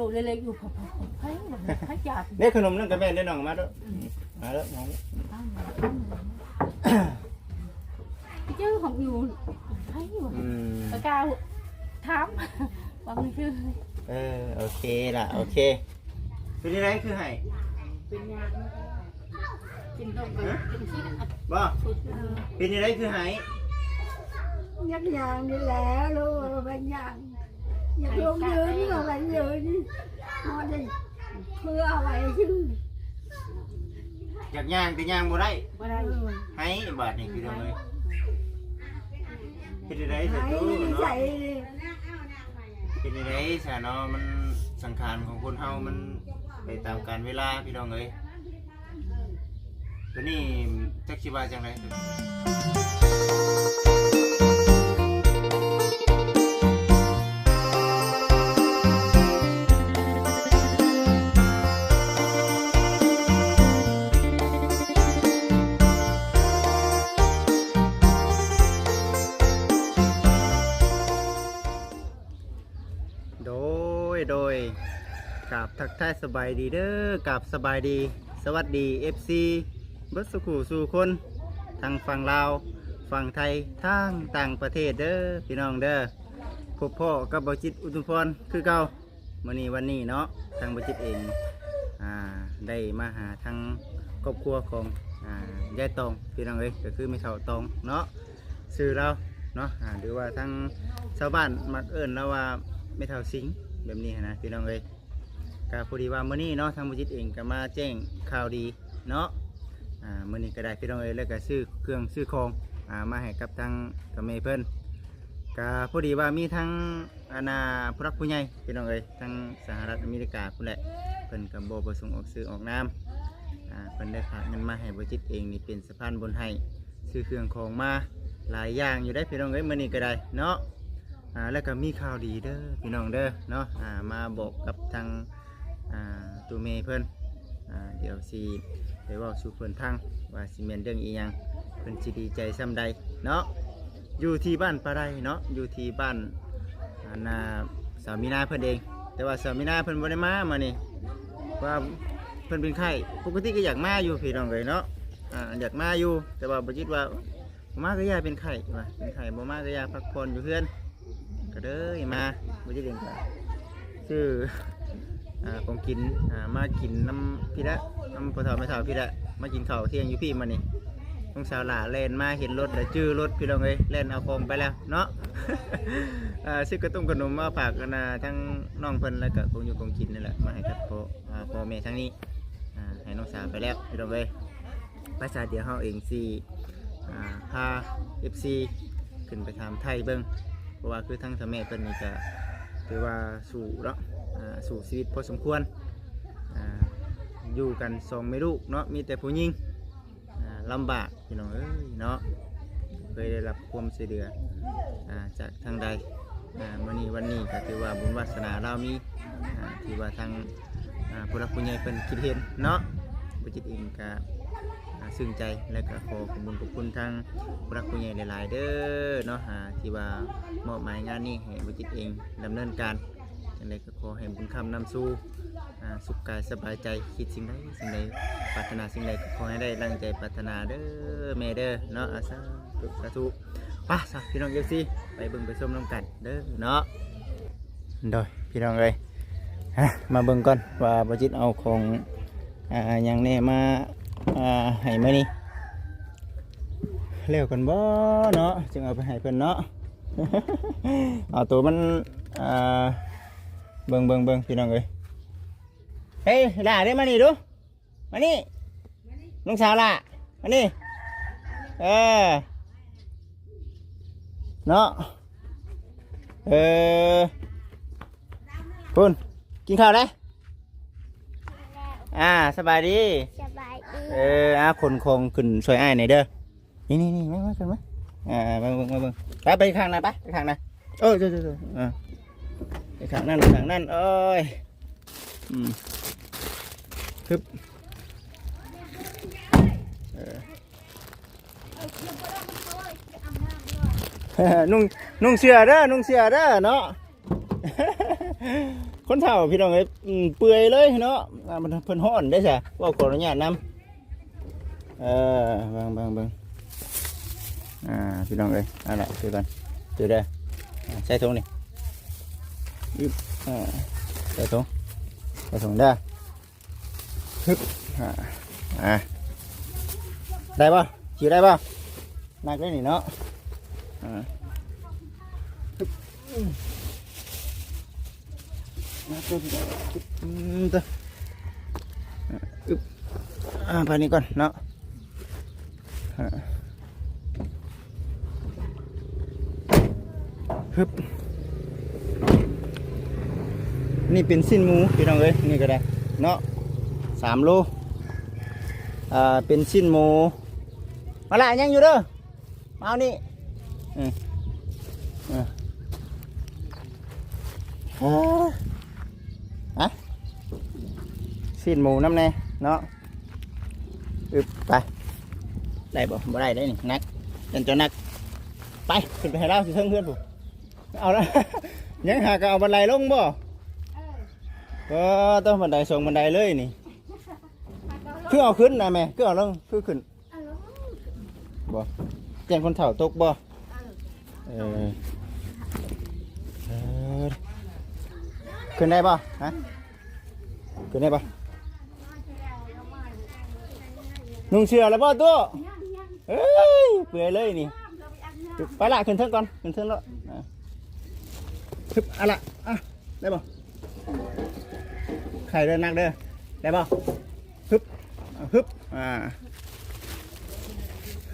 ลูกเล็กๆอยู่พอพอพอไผบ่ได้ไผจับได้ขนมนั่นกับแม่ได้น้องมาด้วยมาแล้วน้องตั้งชื่อของอยู่ไผบ่อืมตะกาวถามว่ามันชื่อเออโอเคล่ะโอเคเป็นยังไงคือให้เป็นยางกินต้มกันกินที่อัดบ่สุดเป็นยังไงคือให้ยักยางนี่แหล้วลูกเป็นยาง ลงยืนก็เป็นยืนนอนได้เพื่ออะไรชื่ออยากย่างแต่ย่างบ่ได้บ่ได้ให้บาดนี่คือทำไมเป็นยังไงเสร็จหายตู้เนาะใส่เป็นยังไงสาเนาะมันสังขารของคนเฮามันไปตามกาลเวลาพี่น้องเอ้ยตัวนี้จักสิว่าจังได ทายสบายดีเด้อกับสบายดี สวัสดี FC บัสกูสู่คนทางฝั่งลาวฝั่งไทยทางต่างประเทศเด้อพี่น้องเด้อพบพ่อกับบจิตอุทุมพรคือเก่ามื่อนี้วันนี้เนาะทางบจิตเองอ่าได้มาหาทางครอบครัวของอ่ายายตองพี่น้องเอ้ยก็คือไม่เท่าตองเนาะซื้อเราเนาะหรือว่าทางชาวบ้านมักเอิ้นเราว่าไม่เท่าสิงแบบนี้นะพี่น้องเลย ก็พอดีว่ามื่อนี้เนาะทางบุจิตเองก็มาแจ้งข่าวดีเนาะอ่ามื่อนี้ก็ได้พี่น้องเลยแล้วก็ซื้อเครื่องซื้อของอ่ามาให้กับทางกับเมเพิ่นก็พอดีว่ามีทั้งอาณาผู้รักผู้ใหญ่พี่น้องเลยทั้งสหรัฐอเมริกาพุ่นแหละเพิ่นกับโบประสงค์ออกซื้อออกน้ำอ่าเพิ่นได้ฝากเงินมาให้บุจิตเองนี่เป็นสะพานบุญให้ซื้อเครื่องของมาหลายอย่างอยู่ได้พี่น้องเอ้ยมื่อนี้ก็ได้เนาะอ่าแล้วก็มีข่าวดีเด้อพี่น้องเด้อเนาะอ่ามาบอกกับทาง อ่าตูเมเพิ่นอ่าเดี๋ยวสิไปเว่าสู่เพิ่นทางว่าสิแม่นเรื่องอีหยังเพิ่นสิดีใจซ้ำใดเนาะอยู่ที่บ้านปะไรเนาะอยู่ที่บ้านอ่านาสามีนาเพิ่นเอง แต่ว่าสามีนาเพิ่นบ่ได้มามานี่ว่าเพิ่นเป็นไข้ปกติก็อยากมาอยู่พี่น้องเลยเนาะอ่าอยากมาอยู่แต่ว่าบ่คิดว่าบ่มาก็ยาเป็นไข้ว่าเป็นไข้บ่มาก็ยาพักผ่อนอยู่เพื่อนก็เด้อมาไม่ได้เรียนกันชื่อ อ่าของกินอ่ามากินน้ำพี่ละน้ำพอเท่าไม่เท่าพี่ละมากินข้าวเที่ยงอยู่พี่มานี่ต้องสาวหล่าเล่นมาเห็นรถแล้วจื้อรถพี่น้องเลยเล่นเอาของไปแล้วเนาะ อ่าซื้อกระตุ้มขนมมาฝากกันนะทั้งน้องเพิ่นแล้วก็คงอยู่คงกินนี่แหละมาให้กับพ่ออ่าพ่อแม่ทั้งนี้อ่าให้น้องสาวไปแล้วพี่น้องเลยภาษาเดียวเฮาเองสิอ่าพา FC ขึ้นไปทำไทยเบิ้งเพราะว่าคือทั้งสมัยเป็นนี่ก็ถือว่าสู่เนาะ สู่ชีวิตพอสมควรออยู่กันสองไม่ลูกเนาะมีแต่ผู้หญิงอ่าลำบากพี่น้องเอ้ยเนาะเคยได้รับความช่วยเหลือจากทางใดอ่าวันนี้วันนี้ก็ถือว่าบุญวาสนาเรามีอ่าที่ว่าทางผู้รักผู้ใหญ่เป็นคิดเห็นเนาะบุจิตเองก็ซึ้งใจและก็ขอขอบคุณขอบคุณทางผู้รักผู้ใหญ่หลาย ๆ เด้อเนาะที่ว่ามอบหมายงานนี้ให้บุจิตเองดำเนินการ จังไดก็ขอให้บุญคำนำสู่สุขกายสบายใจคิดสิ่งใดสิ่งใดปรารถนาสิ่งใดก็ขอให้ได้ดังใจปรารถนาเด้อแม่เด้อเนาะอาสาธุสาธุป้าสักพี่น้องเอฟซีไปเบิ่งไปชมน้ำกันเด้อเนาะโดยพี่น้องเลยฮะมาเบิ่งก่อนว่าบุจิตเอาของอ่าอย่างแน่มาอ่าให้มื้อนี้เร็วกันบ่เนาะจึงเอาไปให้เพิ่นเนาะ เอาตัวมันอ่า เบิ่งเบิ่งเบิ่งพี่น้องเอ้ยเฮ้ยล่าเด้มานี่ดูมานี่ลุงสาวล่ะมานี่เออเนาะเออคุณกินข้าวได้อ่าสบายดีสบายดีเอออาคนคงขึ้นช่วยอ้ายหน่อยเด้อนี่นี่นี่มามากันมาอ่ามาเบิ่งมาเบิ่งไปไปข้างนั้นไปไปข้างนั้นเออเดี๋ยวเดี๋ยวเดี๋ยวอ่า ไปข้างนั้นไปข้างนั้นเอ้ยอืมฮึบเออนุ่งนุ่งเสื้อเด้อนุ่งเสื้อเด้อเนาะคนเฒ่าพี่น้องเอ้ยอืมเปื่อยเลยเนาะอ่ามันเพิ่นฮ้อนได้ซะว่าขออนุญาตนํเออเบิ่งเบิ่งเบิ่งอ่าพี่น้องเอ้ยเอาล่ะคือกันถือได้ออ่าใส่ถุงนี่ ยึบอ่าใส่ถุงใส่ถุงได้อฮึบอ่าอ่าได้ป่ะขี่ได้ป่ะหนักได้นี่เนาะอ่าฮึบอืมหนักเลยพี่น้องฮึบอืมตัวอ่าอึบอ่าไปนี่ก่อนเนาะอ่าฮึบ นี่เป็นสิ้นหมูพี่น้องเอ้ยนี่ก็ได้เนาะสามโลอ่าเป็นสิ้นหมูมาละยังอยู่เด้อมาเอานี่อืมอ่าอ่าอะสิ้นหมูน้ำแน่เนาะอึบไปได้บ่บ่ได้ได้นี่นักเดินจะนักไปขึ้นไปให้เราสิเทิงเพื่อนผมเอาละยังหากเอาบันไดลงบ่ ก็ต้องบันไดส่งบันไดเลยนี่คือเอาขึ้นนะแม่คือเอาลงคือขึ้นบ่แจ้งคนเฒ่าตกบ่เออขึ้นได้บ่ฮะขึ้นได้บ่นุ่งเสื้อแล้วบ่ตัวเอ้ยเปื่อยเลยนี่ไปละขึ้นเทิงก่อนขึ้นเทิงแล้วอะฮึบเอาละอะได้บ่ ไข่เดินนักเด้อได้บ่ฮึบเอาฮึบอ่า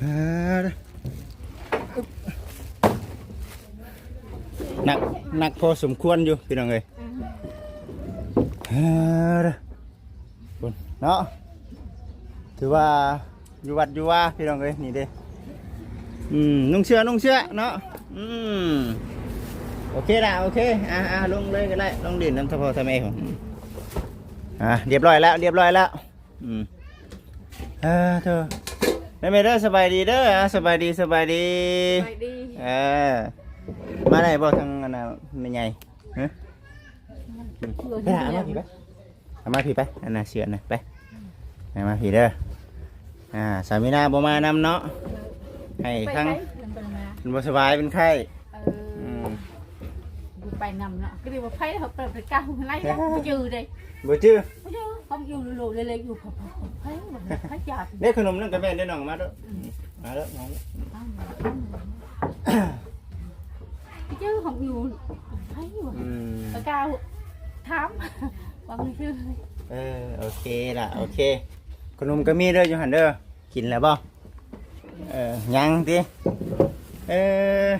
อ่าอึ๊บหนักหนักพอสมควรอยู่พี่น้องเอ้ยอ่าเด้อบุญเนาะถือว่าอยู่วัดอยู่ว่าพี่น้องเอ้ยนี่เด้อืมนุ่งเสื้อนุ่งเสื้อเนาะอืมโอเคละโอเคอ่าอ่าลงเลยก็ได้ลงดินน้ำทะพอทำไมผม อ่าเรียบร้อยแล้วเรียบร้อยแล้วอืมเออเธอไม่ไม่เด้อสบายดีเด้ออะสบายดีสบายดีไปดีเออมาได้บ่ทางอันน่ะไม่ใหญ่ฮะไปหามาผีไปเอามาผีไปอันน่ะเสือน่ะไปเอามาผีเด้ออ่าสามีนาบ่มานำเนาะให้ไปทั้งไปไปมา เป็นบ่สบายเป็นไข้เออือมอยู่ ไปนำเนาะก็ดีว่าไพ่เขาเปิดไปก้าวไล่แล้วไปยืนเลยบ่จื้อไปยืนเขาอยู่โลๆเลยๆอยู่พอๆไพ่แบบไพ่จับได้ขนมนั่นกับแม่ได้น้องมาเด้อมาเด้อมาเด้อไปยืนของอยู่ไพ่อยู่อืมไปก้าวถามบางชื่อเออโอเคล่ะโอเค ขนมก็มีเด้ออยู่หันเด้อกินแล้วบ่เออยังติเออ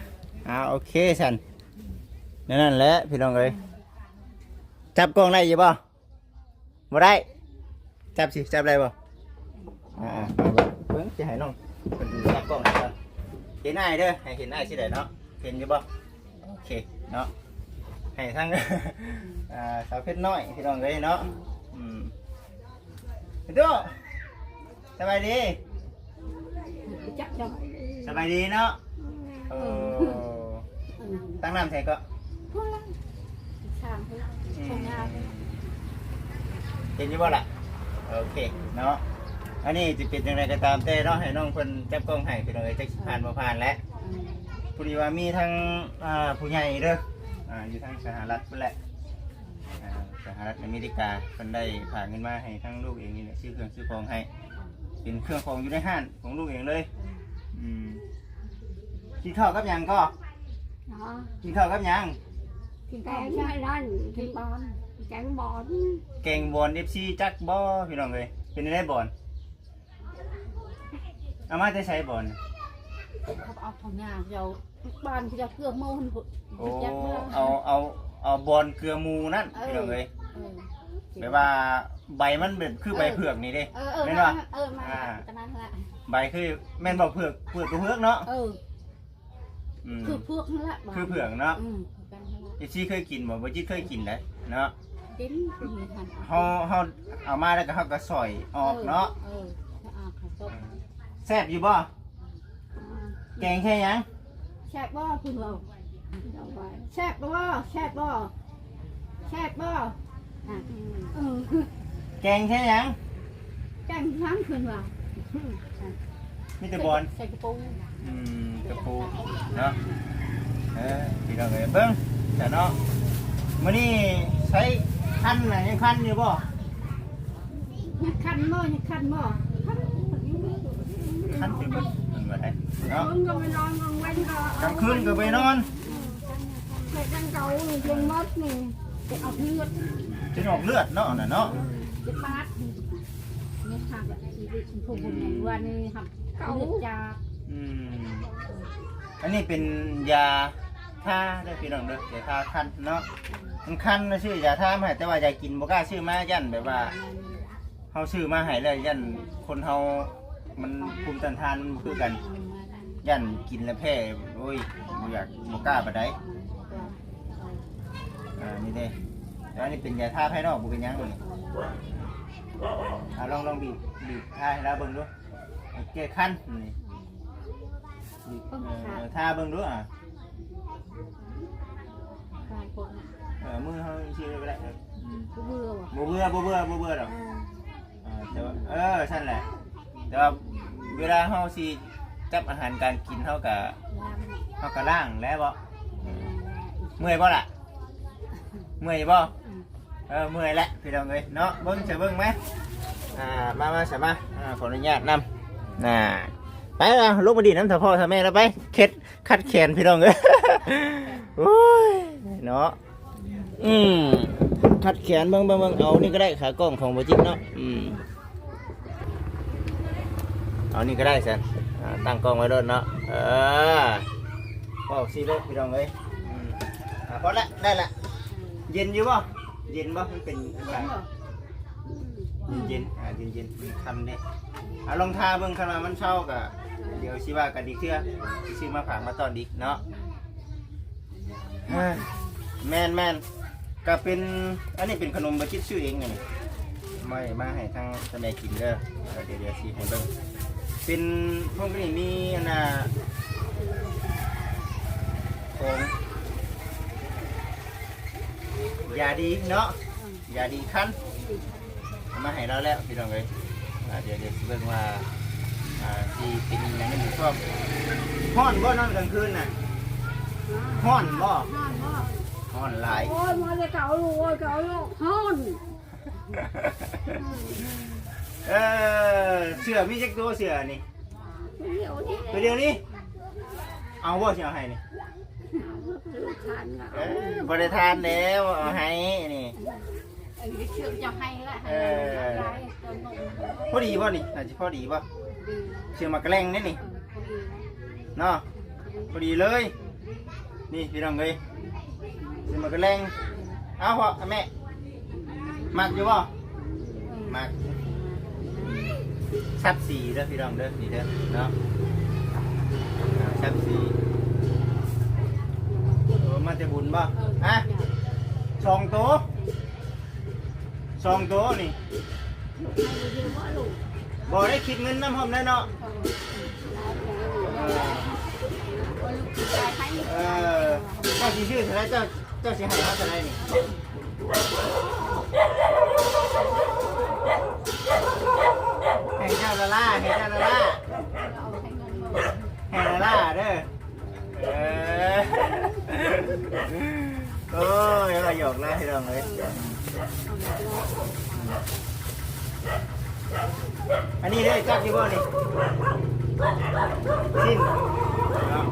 เอาโอเคสัน นั่นนั่นแหละพี่น้องเอ้ยจับกล้องได้อยี่บ่บ่ได้ จับสิ จับได้บ่อ่าๆไปบ่เพิ่งจะให้น้องเพิ่นจับกล้องให้ก่อนเห็นหน้าให้เด้อให้เห็นหน้าสิได้เนาะเห็นอยู่บ่โอเคเนาะให้ทั้ง อ่าสาวเพชรน้อยพี่น้องเอ้ยเนาะอืมพี่ตัวสบายดีจับจับสบายดีเนาะเออตั้งน้ำใส่ก็พวกนั้น ช่างเขาชงงานเห็นอยู่บ่ล่ะโอเคเนาะอันนี้จะเป็นยังไงก็ตามแต่เนาะให้น้องเพิ่นจับกล้องให้พี่น้องเอ้ยจักสิผ่านบ่ผ่านแล้วพอดีว่ามีทั้งอ่าผู้ใหญ่เด้ออ่าอยู่ทางสหรัฐเพิ่นแหละอ่าสหรัฐอเมริกาเพิ่นได้ฝากเงินมาให้ทั้งลูกเองนี่แหละซื้อเครื่องซื้อของให้เป็นเครื่องของอยู่ในห้านของลูกเองเลยอืมกินข้าวกับหยังก็เนาะกินข้าวกับหยังกิน แกงไม่ได้กินบอลแกงบอลแกงบอลเอฟซีจักบ่พี่น้องเลยเป็นได้บอลเอามาจะใช้บอลเขาเอาทองงานเราบ้านที่จะเกลือม่นโอ้เอาเอาเอาบอลเกลือมูนั่นพี่น้องเลยแบบว่าใบมันเป็นคือใบเผือกนี่เด้เออเออแม่นมาบ่เออมาตอนนั้นละใบคือแม่นบอกเผือกเผือกตัวเผือกเนาะเอออืมคือกนั่นแหละคือเผือกเนาะ เอฟซีเคยกินบ่บ่จิตเคยกินได้เนาะกินมีทันเฮาเฮาเอามาแล้วก็เฮาก็ซอยออกเนาะเออเอาข้าวต้มแซ่บอยู่บ่แกงแค่หยังแซ่บบ่คุณเราเอาไว้แซ่บบ่แซ่บบ่แแซ่บบ่อะเออแกงแค่ยังแจ้งทั้งคืนว่ามีแต่บอลใส่กระปูอืมกระปูเนาะเออพี่น้องเอ้ยเบิ่ง แต่เนาะมื้อนี้ใช้คันน่ะยังคันอยู่บ่ยังคันบ่ยังคันบ่คันคันอยู่บ่มันว่าได้เนาะเพิ่งก็ไปนอนกลางวันก็กลางคืนก็ไปนอนใส่กันเก่านี่ยังมดนี่ไปเอาเลือดจะออกเลือดเนาะน่ะเนาะจะปาดนี่หักชีวิตผู้บุญในวันนี้หักเก่าจาอืมอันนี้เป็นยา ทาเด้อพี่น้องเด้อยาทาคันเนาะมันคันนะชื่อยาทามาให้แต่ว่ายากินบ่กล้าซื้อมายันแบบว่าเฮาซื้อมาให้แล้วยันคนเฮามันภูมิต้านทานมันบ่คือกัน ยันกินแล้วแพ้โอ้ยบ่อยากบ่กล้าปานใดอ่านี่เด้แล้วอันนี้เป็นยาทาภายนอกบ่เป็นหยังนี่อ่าลองลองบีบบีบทาให้เราเบิ่งดูแก้คันนี่บีบเอ่อทาเบิ่งดูอะ กายคนเออมือเฮาชื่อก็ได้เออผู้เบื่อว่ะบ่เบื่อบ่เบื่อบ่เบื่อดอกอ่าแต่ว่าเออซั่นแหละ แต่ว่าเวลาเฮาสิจับอาหารการกินเฮาก็ล้างเฮาก็ล้างแล้วบ่เมื่อยบ่ล่ะ เมื่อยบ่เออเมื่อยแล้วพี่น้องเอ้ยเนาะเบิ้งจะเบิ้งไหมอ่ามามาสมาอ่าขออนุญาตนำน่าไปเอาลูกมาดีน้ำถาพ่อถาแม่แล้วไปเข็ดคัดแขนพี่น้องเอ้ยโอ้ย เนาะอืมคัดแขนเบิ้งเบิ้งเบิ้งเอานี่ก็ได้ขากล้องของบจิ๊บเนาะอืมเอานี่ก็ได้แซนอ่าตั้งกล้องไว้ด้วยเนาะเออก็ซีเลยพี่น้องเอ้ยอืมอ่าพอละได้ละเย็นอยู่ป่ะเย็นป่ะมันเป็นอากาศเย็นเย็นๆอ่าเย็นเย็นๆทำเนี่ยอ่าลองทาเบิ่งขนาดมันเช่ากะเดี๋ยวชิว่ากันดีเทื่อสิซื้อมาผ่ากมาตอนดีเนาะเฮ้ย แมนแมนก็เป็นอันนี้เป็นขนมบะคิดชื่อเองไงนี่ไม่มาให้ทางแสดงกินเด้อเดี๋ยวเดี๋ยวสิให้เบิ่งเป็นพวกนี้มีอันน่ะของยาดีเนาะยาดีคันเอามาให้เราแล้วพี่น้องเลยอ่าเดี๋ยวเดี๋ยวสิเบิ่งว่าอ่าที่เป็นอยังไงอยู่ชอบห้อนบ่นอนกลางคืนน่ะห้อนบ่ห้อนบ่ ห้อนหลายโอ้ยมาจะเก่าลูกโอ้ยเก่าลูกห้อนเออเสือมีจักตัวเสือนี่เดี๋ยวนี้ตัวเดียวนี้เอาบ่สิเอาให้นี่ลูกทานอะเออบริทานแล้วเอาให้นี่เออเชื่อจะให้ละให้ยายตัวนมพอดีบ่นี่อาจจะพอดีบ่ดีเสือมากระแลงนี่นี่เออพอดีเนาะพอดีเลย นี่พี่น้องเอ้ย เสือมากระแลงเอาพ่อเอาแม่มักอยู่บ่มักชับสีเด้อพี่น้องเด้อนี่เด้อเนาะอ่าชับสีโอ้มาแต่บุญบ่ฮะสองตัวสองตัวนี่บ่ได้คิดเงินน้ำหอมแน่เนาะเออเจ้าสิชื่อเท่าไรเจ้า จ้าสิให้เขาเท่าไรนี่ให้เจ้าละล่าให้เจ้าละล่าให้ละล่าเด้อเออโอ้ยเราหยอกนะที่เราเลยอันนี้เด้อจักอยู่บ่นี่สิ้นเนาะ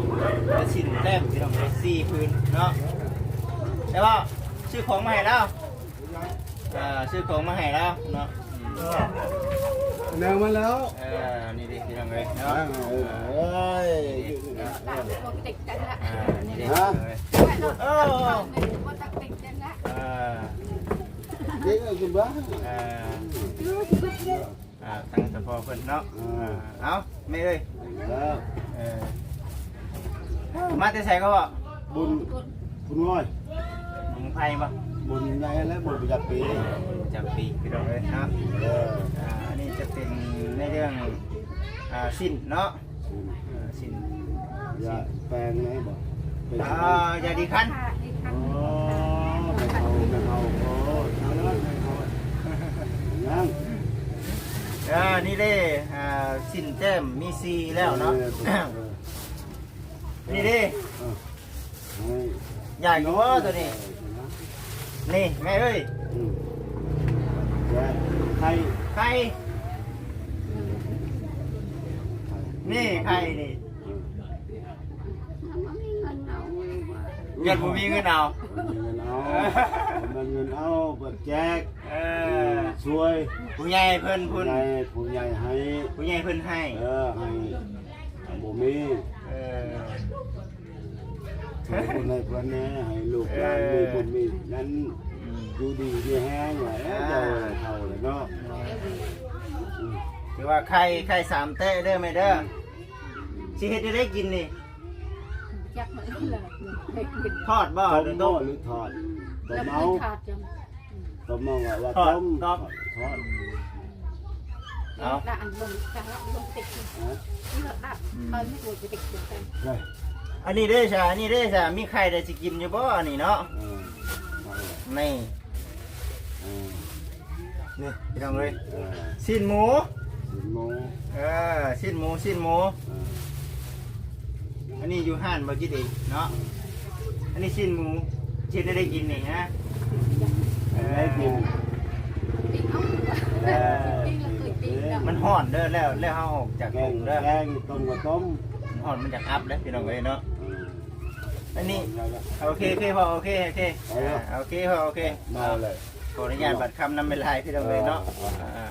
แล้วชิ้นแต้มที่เราไปสี่พื้นเนาะ แล้วก็ซื้อของมาให้แล้วอ่าซื้อของมาให้แล้วเนาะอืมแนวมาแล้วเออนี่ดิที่เราเลยเนาะโอ้ยติดกันละอ่านี่ดิเลยเออว่าจะติดกันละอ่าเด็กกินบ้าอ่าอ่าตั้งแต่พอเพิ่นเนาะอ่าเอาไม่เลยแล้วเออมาแต่ใส่ก็บ่บุญบุญน้อย งไพ่บุญใหญ่และบุญประจำปีจำปีพี่นองเลยครับอันนี้จะเป็นในเรื่องสิ้นเนาะสิ้นอย่แปลงไหมบอกอาเย่าดีคันโอ้นั่งอ่านี่เลยอ่าสินแต้มมีซีแล้วเนาะ นี่เด้ใหญ่กว่าตัวนี้ นี่แม่เอ้ยอืมแกใครไข่นี่ไข่นี่มันมีเงินเอาว่าเงินผมมีเงินเอามันเงินเอามันเงินเอาเปิดแจกเออช่วยผู้ใหญ่เพิ่นผู้พุ่นใหญ่ผู้ใหญ่ให้ผู้ใหญ่เพิ่นให้เออให้บ่มีเออให้ คนให้เพิ่นแน่ให้ลูกหลานมีบุญมีนั้นอยู่ดีมีแห้งไว้เจ้าเท่าเลยเนาะอืมคือว่าไข่ไข่สามเต้เด้อไหมเด้อสิเฮ็ดได้ได้กินนี่จักมันเลยให้กินทอดบ่ต้หมรือหม้ต้อมหรือทอดต้แล้มวเอามันขาดจังต้มเอาว่าว่าทอดต้มทอดทอดเอาด่านลงกลางลงติดฮะนี่เราดับเขาไม่ควรจะติดกันได้ อันนี้เด้อจ้ะอันนี้เด้อจ้ะมีไข่ได้สิกินอยู่บ่อันนี้เนาะเออเอาเลยนี่เออนี่พี่น้องเอ้ยเออสิ้นหมูสิบโมงเออสิ้นหมูสิ้นหมู เอออันนี้อยู่ห้านบ่จิตเองเนาะอันนี้สิ้นหมูเช็ดได้ได้กินนี่ฮะเออได้กินปิ้งเอาเออปิ้งแล้วเคยปิ้งแล้วมันห่อนเด้อแล้วแล้วเฮาออกจากแกกงงเด้อแกงต้มกับต้ม มันห่อนมันจากอัพแล้วพี่น้องเอ้ยเนาะเอออันนี้ได้แล้วโอเคโอเคพอโอเคโอเคเอาแล้วอ่าโอเคพอโอเคมาเลยขออนุญาตบัตรคำนำเวลาพี่น้องเอ้ยเนาะอ่าอ่า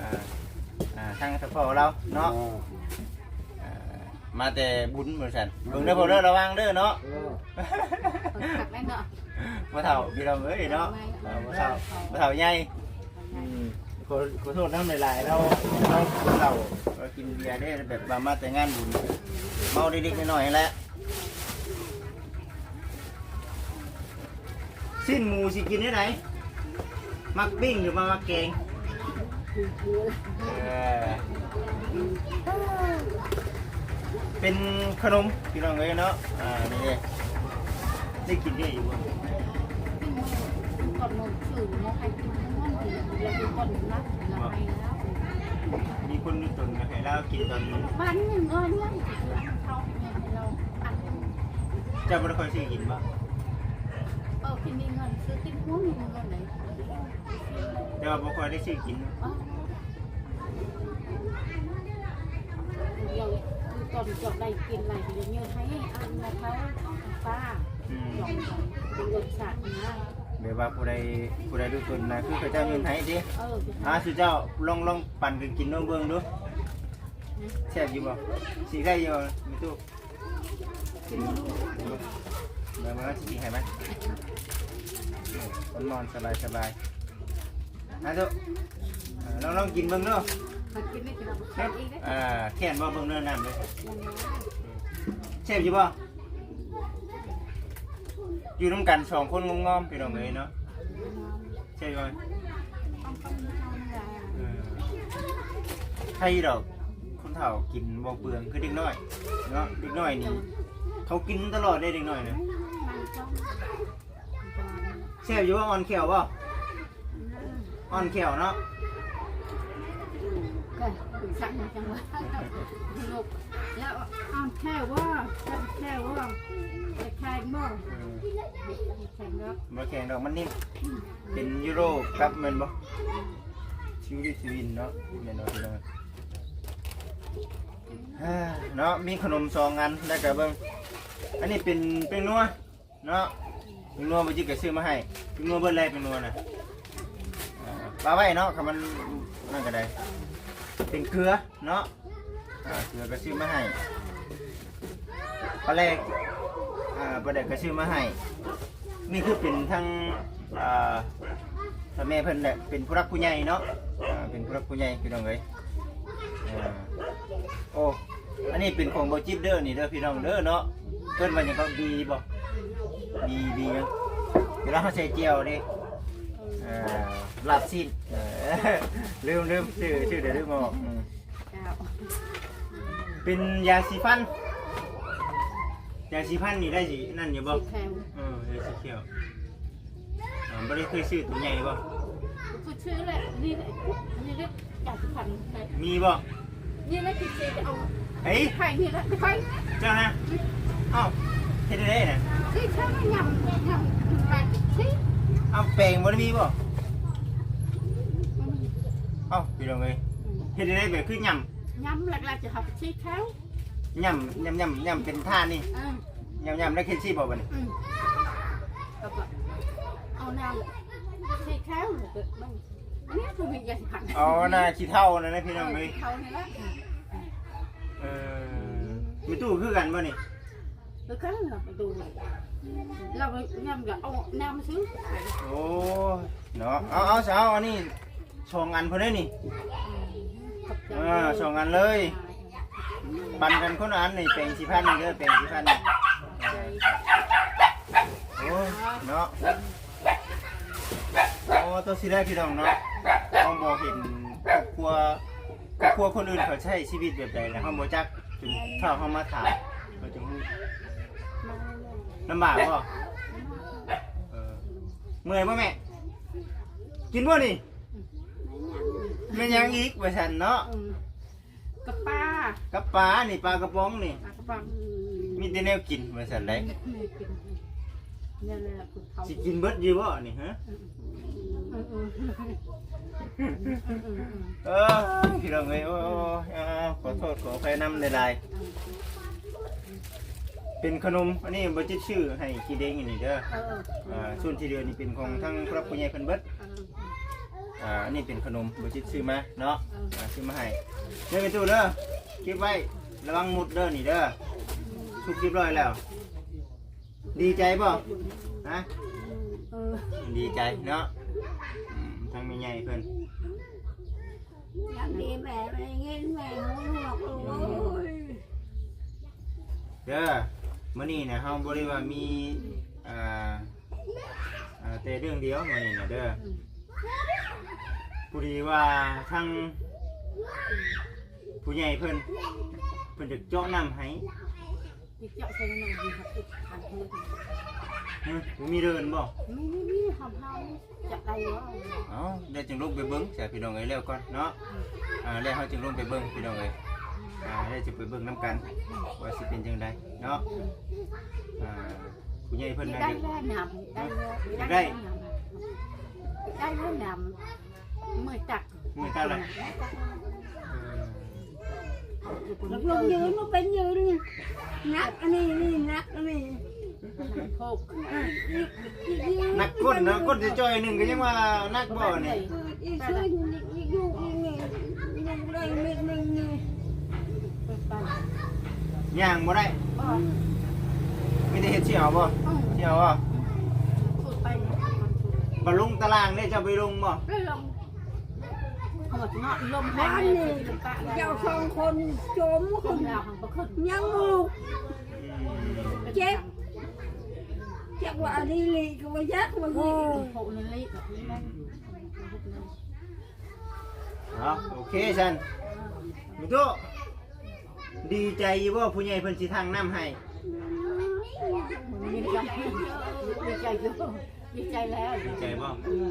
อ่าทางสปอเราเนาะอออ่ามาแต่บุญเหมือนกันเบิ่งเด้อพอเด้อระวังเด้อเนาะเออผักแม่เนาะมาเฒ่าพี่น้องเอ้ยเนาะเออมาเฒ่ามาเฒ่าใหญ่ อืม ขอขอโทษน้ำหลายๆเราเราเราเรากินเบียร์ได้แบบว่ามาแต่งานบุญเมาเล็กๆน้อยๆนั่นแหละสิ้นหมูสิกินได้ไหนมักปิ้งหรือมามักแกงเออเป็นขนมพี่น้องเอ้ยเนาะอ่านี่เด้ได้กินได้อยู่บ่ก่อนนมสื่อเนาะใครกินน้ำมันเราดูก่อนนะเราไปแล้วมีคนมีตนนะให้เรากินตอนบ้านหนึ่งเงินเนี่ยเขาเราอันเจ้าบ่ได้ค่อยซื้อกินบ่เออที่มีเงินซื้อกินหัวมีเงินไหนเจ้าบ่ค่อยได้ซื้อกินเดี๋ยวก่อนจบได้กินอะไรเดี๋ยวเยอะให้อันนะเขาป้าอืมจบเป็นรสชาตินะ แบบว่าผู้ใดผู้ใดรู้ตนนะคือเขาเจ้ายืนให้ดิเอออ่าสิเจ้าลองลองปั่นกันกินน้องเบิ่งดูแซ่บอยู่บ่สิได้อยู่บ่มีตู้เดี๋ยวมาสิให้ไหมมันนอนสบายสบายนะตู้อ่าลองลองกินเบิ่งเด้อมันกินไม่กินเราใช้อีกได้อ่าแค่นบ่เบิ่งเด้อน้ำเลยแซ่บอยู่บ่ อยู่ร่วมกันสองคนงอมๆพี่น้องเอ้ยเนาะใช่บ่เออใช่ดอกคนเฒ่ากินบ่เปลืองคือเด็กน้อยเนาะเด็กน้อยนี่เขากินตลอดได้เด็กน้อยนะแซ่บอยู่ว่าอ่อนแขวบ่อ่อนแขวเนาะ ก็สั่งจังหวะลูกแล้วอ้าแค่ว่าแค่ว่าจะแข่งบ่แข่งแล้วบ่แข็งดอกมันนิ่มเป็นยูโรครับแม่นบ่ชิวดิสวินเนาะแม่นบ่พี่น้องเนาะมีขนมสองอันแล้วก็เบิ่งอันนี้เป็นเป็นนัวเนาะเป็นนัวบ่จิก็ซื้อมาให้เป็นนัวเบิดเลยเป็นนัวน่ะปลาไว้เนาะคำมันนั่นก็ได้ เป็นเกลือเนาะอ่าเกลือก็ซื้อมาให้ปลาแรกอ่าปลาแดกก็ซื้อมาให้ นี่คือเป็นทั้งอ่าพ่อแม่เพิ่นแหละเป็นผู้รักผู้ใหญ่เนาะอ่าเป็นผู้รักผู้ใหญ่พี่น้องเอ้ยอ่าโอ้อันนี้เป็นของโบจิบเด้อนี่เด้อพี่น้องเด้อเนาะเพิ่นว่าหยังก็ดีบ่ดีดีเนาะเวลาเขาใส่เจียวนี่อ่า ลาบซีนเออลืมลืมชื่อชื่อเดี๋ยวลืมบอกอืมเจ้าเป็นยาสีฟัน ยาสีฟันนี่ได้สินั่นอยู่บ่ สีแข็งเออยาสีเขียวอ่าบ่ได้เคยซื้อตัวใหญ่บ่ คือชื่อแหละนี่แหละนี่แหละอยากจะพันเลยมีบ่นี่แหละที่จะเอาเฮ้ยไข่นี่แหละไข่เจ้านะเอ้าเฮ็ดได้น่ะที่ฉันยำยำแบบที่เอาแปลงบ่ได้มีบ่เอ้าพี่น้องเอ้ยเฮ็ดได้แบบคือยำยำหลักๆจะทำที่เขายำยำยำยำเป็นท่านี่อืมยำยำได้ขึ้นชีบ่บัดนี้อืมแล้วก็เอาน้ำที่เขาหรือเปล่าเนี่ยคือมียาสีฟันเอาหน้าขี้เท่านั่นนะพี่น้องเอ้ยเขานี่แหละเออมีตู้คือกันบ่นี่แล้วก็เราไปดูเรายำกับเอาน้ำมาซื้อ โอ้เนาะเอาเอาสาวอันนี้ สองอันพอได้นี่อ่าสองอันเลยปันกันคนละอันนี่แปลงสิพันนี่เด้อแปลงสิพันนี่โอ้ยเนาะโอ้ตัวสิได้พี่น้องเนาะเฮาบ่เห็นครอบครัวครอบครัวคนอื่นเขาใช้ชีวิตแบบใดนะเฮาบ่จักจนถ้าเฮามาถามเขาจะรู้ลำบากบ่เออเมื่อยบ่แม่กินบ่นี่ แม่นยังอีกว่าซั่นเนาะกับป้ากับปลานี่ปลากระป๋องนี่ ปลากระป๋องมีแต่แนวกินว่าซั่นได้นี่แหละคุณเขาสิกินเบิดอยู่บ่นี่ฮะเออพี่น้องเอ้ยโอ้ยอ้าวขอโทษขออภัยนำหลายๆเป็นขนมอันนี้บ่จิตชื่อให้กินเองอันนี้เด้ออ่าส่วนที่เหลือนี่เป็นของทั้งครอบครัวใหญ่เพิ่นเบิด อ่าอันนี้เป็นขนมบ่จิตซื้อมาเนาะอ่าซื้อมาให้เด้อไปตู้เด้อเก็บไว้ระวังมุดเด้อนี่เด้อทุกเรียบร้อยแล้ว ดีใจบ่ฮะดีใจเนาะอืมทั้งแม่ใหญ่เพิ่นอยากดีแม่ไม่เงินแม่หูหนวกลูกโอ้ยเด้อมื้อนี้นะเฮาบ่ได้ว่ามีอ่าอ่าแต่เรื่องเดียวมื้อนี้นะเด้อ ผู้ดีว่าทั้งผู้ใหญ่เพิ่นเพิ่นจะเจาะน้ำให้ที่เจาะใส่น้ำดีครับอีกอันนึงหึบ่มีเดินบ่ไม่ไม่ไม่ทำให้จับได้วะเอ้าเดี๋ยวจึงลงไปเบิ่งใส่พี่น้องเอ้ยแล้วก่อนเนาะอ่าแล้วเฮาจึงลงไปเบิ่งพี่น้องเอ้ยอ่าแล้วจะไปเบิ่งนํกันว่าสิเป็นจังไดเนาะอ่าผู้ใหญ่เพิ่นน่ะได้เดี๋ยวแล้วนำได้แล้วได้แล้วนำมือตักมือตา ละแล้วลงยืนมาเป็นยืนนี่นักอันนี้นี่นักอันนี้โคกนักก้นนะก้นจะจ่อยหนึ่งก็ยังว่า ด้เม็ดหนึ่งนี่ ไปไป ย่างบ่ได้ อ๋อ มีแต่เฮ็ดเสี่ยวบ่ อ๋อ เสี่ยวบ่ พูดไป บ่ลงตารางได้จะไปลงบ่ ได้ลงหมดเงาะลมแห้ บ้าง น เลย นี่เจ้าสองคนจมค คน น เราหันไปขึ้น ยังลูกเจ็บเจ็บว่าอันนี้ลีก็ว่ายักว่า โอ้ ยี โหนี่ลิแบบนี้นะ เนาะโอเคซั่นมิตุดีใจอยู่บ่ผู้ใหญ่เพิ่นสิทางน้ำให้ ดีใจดีใจอยู่ดีใจแล้ว ดีใจบ่เออ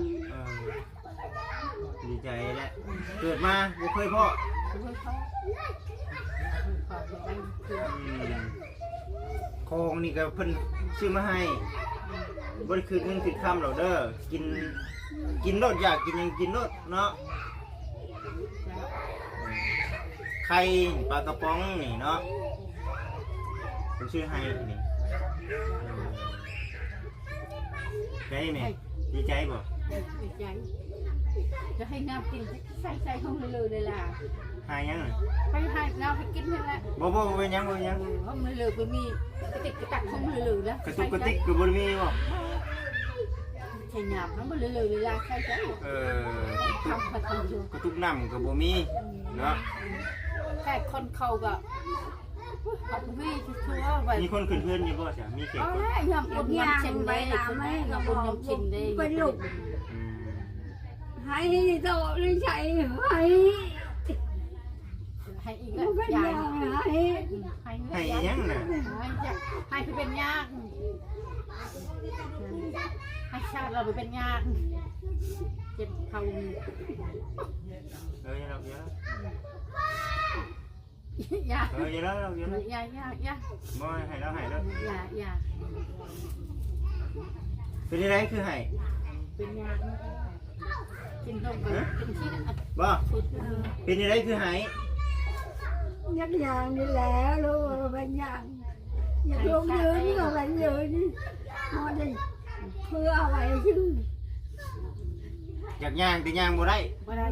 ดีใจแหละเกิดมาบ่เคยพ่ออืมของนี่ก็เพิ่นซื้อมาให้บ่ได้คืนเงินคืนคำหรอกเด้อกินกินรสอยากกินหยังกินรสเนาะไข่ปลากระป๋องนี่เนาะผมชื่อไฮนี่ได้ไหมดีใจบ่ ดีใจ จะให้น้ำกินใส่ใส่ห้องเลยเลยล่ะ หายยังอะไปให้น้ำไปกินนี่แหละบ่บ่บ่เป็นหยังบ่เป็นหยังห้องเลยไปมีกระติกกระตักห้องเลยแล้วกระตุกกระติกก็บ่ได้มีบ่ใช่หยาบน้ำมันเลยเลยล่ะใช่ใช่เออทำมาทำอยู่กระตุกน้ำก็บ่มีเนาะแค่คนเขาก็เขาวิ่งชัวร์ไปมีคนขึ้นเพื่อนอยู่บ่จ้ะมีเขตเอาคนละยำอุ่นยำชินได้ใช่ไหมยำอุ่นยำชินได้อืม ให้โตเลยใช่ให้ให้อีกมัแล้วนเป็นยาอยย่างไรให้ให้ให้ยังน่ะให้คือเป็นยากให้ชาติเราไปเป็นยากเจ็บเขาเอออย่าเราอย่าเรายากเอออย่าเราอย่าเรายากยากยากบ่ให้เราให้เรายากยากเป็นอะไรคือให้เป็นยาก กินนมกันกินที่นั่นบ่สุดเป็นอะไรคือให้ยักอย่างนี่แล้วลูกเป็นอย่างอยากลงยืนก็เป็นยืนมอได้เพื่ออะไรชื่ออยากย่างแต่ย่างบ่ได้บ่ได้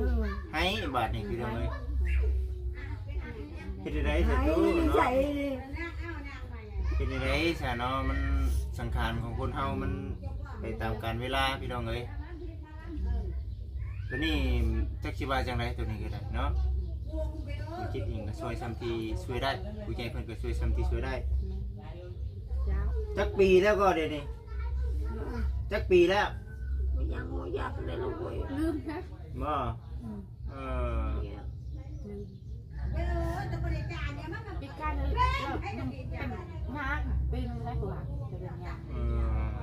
ให้บาดนี่คือเด้อเว้ยเป็นอะไรซะหายตู้ใส่เนาะเป็นอะไรซะเนาะมันสังขารของคนเฮามันไปตามกาลเวลาพี่น้องเอ้ย ตัวนี้จักสิว่าจังไดตัวนี้ก็ได้เนาะมันคิดเองก็ช่วยซ้ำที่ช่วยได้ผู้ใหญ่เพิ่นก็ช่วยซ้ำที่ช่วยได้เจ้าจักปีแล้วก็เดี๋ยวนี้จักปีแล้วยังไม่อยากเลยลูกเว้ยลืมนะบ่เออปีกายเลยแล้วมันเป็นยากปีนึงได้กว่าจะเป็นยากเออ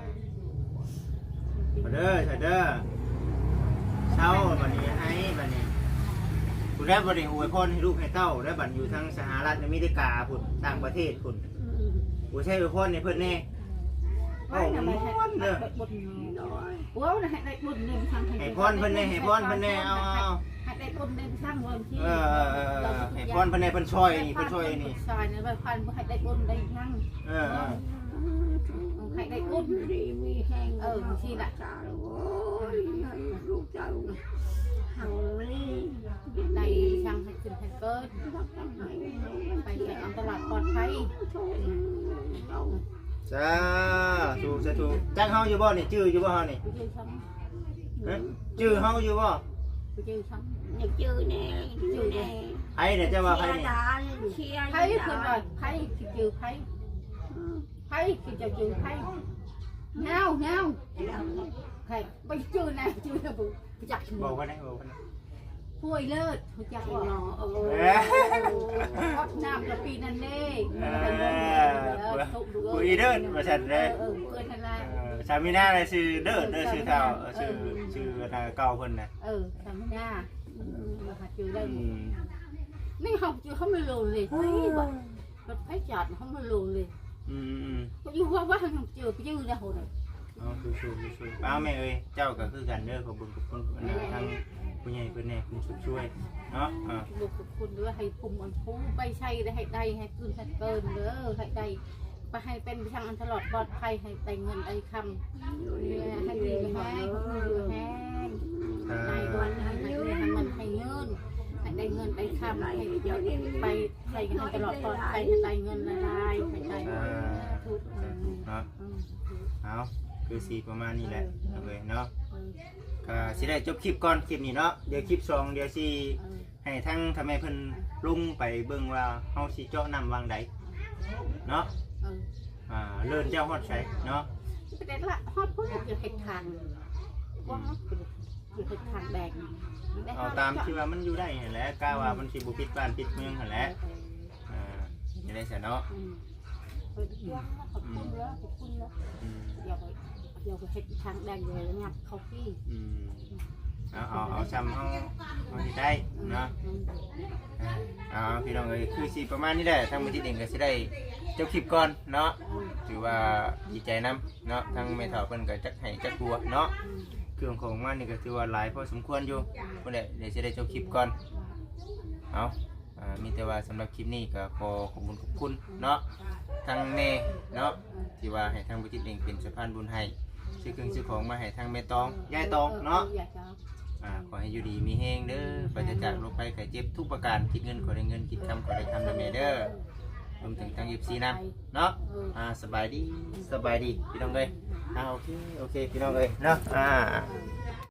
มาเด้อใส่เด้อ เช้าบัดนี้ให้บัดนี้คุณได้บัดนี้อวยพรให้ลูกให้เต้าได้บัดอยู่ทั้งสหรัฐอเมริกาพุ่นต่างประเทศพุ่นบ่ใช่อวยพรให้เพิ่นแน่ไว้ทำไมให้ได้บุญว้าวนะให้ได้บุญหนึ่งทางให้พรเพิ่นแน่ให้พรเพิ่นแน่เอาเอาให้ได้บุญหนึ่งทางวันที่เออเออเออเออให้พรเพิ่นแน่เพิ่นช่วยนี่เพิ่นช่วยนี่ซอยนี่ใบพันให้ได้บุญได้นั่งเออเออให้ได้บุญดีมีแห้งเออที่ละ ภัยโทษเอาจ้าถูกสาธุจักเฮาอยู่บ่นี่ชื่ออยู่บ่เฮานี่ไปยืนซ้ฮะชื่อเฮาอยู่บ่ำไปยืนซ้อยาจื้อแน่จื้อแน่ไผเนี่ยจะว่าไผนี่เชียร์ไผ่ขึ้นหน่อยไผ่คือจือไผ่ไผ่คือจะจือไผ่เงาเงาไผ่ไปจือไหนจือบุจักบอกว่าได้บอกว่าได้ ป่วยเลิศจักว่าเออเอ้ยฮอดน้ำกระปีนั่นเด้เอเป็นเงินอเด้อตุกดูคุยเด้อว่าฉันเอเด้อเออเกินทันละเออสามีหน้าเลยชื่อเด้อเด้อชื่อเท่าเออชื่อชื่อนาเก่าเพิ่นน่ะเออทำหน้ามาหาจือได้อืมนี่ học chưa không được lùn liền thấy vậy bật phải chọt không được lùn liền อืมอืม có như quá quá không chưa cái dư ra hồi này เอาสู้สู้สู้ป้าแม่เอ้ยเจ้าก็คือกันเด้อขอบคุณขอบคุณทาง ผู้ใหญ่เพิ่นแน่คุณช่วยเนาะอ่า một คน nữa hay cùng ăn phú bay say để hay đây hay cơn thật cơn nữa hay đây và hay bên sang ăn thọt bọt hay hay tay ngân đây khăm hay gì mà hay cũng vừa hay อ่า hay quan hay hay hay mình hay ngân hay đây ngân đây khăm hay bay hay hay thọt bọt hay hay tay ngân là đây hay đây อ่าเนาะเอาคือสีประมาณนี้แหละเอาเลยเนาะ ก็สิได้จบคลิปก่อนคลิปนี้เนาะเดี๋ยวคลิปสองเดี๋ยวสิให้ทั้งทำไมเพิ่นลุงไปเบิ่งว่าเฮาสิเจาะน้ำวางใดเนาะ ừ อ่าเลื่อนเจ้าฮอดใช้เนาะ cái đấy là hot quá một cái thằng quá hot cái cái thằng đèn เอาตามที่ว่ามันอยู่ได้นั่นแหละกล้าว่ามันสิบ่ผิดบ้านผิดเมืองหั่นแหละอ่าจะได้เสียเนาะ ừ quá hot quá hot quá อื ม giờ phải giờ phải hết thằng đèn về nhập không khí อืมเอาเอาเอาซ้ำเฮาเฮาสิได้เนาะอ่าเอาพี่น้องเอ้ยคือสิประมาณนี้แหละทางมือที่เด่งก็สิได้จบคลิปก่อนเนาะถือว่าดีใจนํเนาะทางแม่เฒ่าเพิ่นก็จักให้จักตัวเนาะเครื่องของมันนี่ก็ถือว่าหลายพอสมควรอยู่คนเดเดี๋ยวจะได้จบคลิปก่อนเอาอ่ามีแต่ว่าสำหรับคลิปนี้ก็ขอขอบคุณขอบคุณเนาะทางเนเนาะที่ว่าให้ทางบุจิตเองเป็นสะพานบุญให้ ซื้อเครื่องซื้อของมาให้ทางแม่ตองยายตองเนาะอ่าขอให้อยู่ดีมีแห้งเด้อปราศจากโรคภัยไข้เจ็บทุกประการคิดเงินขอได้เงินคิดคำขอได้คำเด้แม่เด้อรวมถึงทางยิบซีนะเนาะอ่าสบายดีสบายดีพี่น้องเลยอ่าโอเคโอเคพี่น้องเลยเนาะอ่า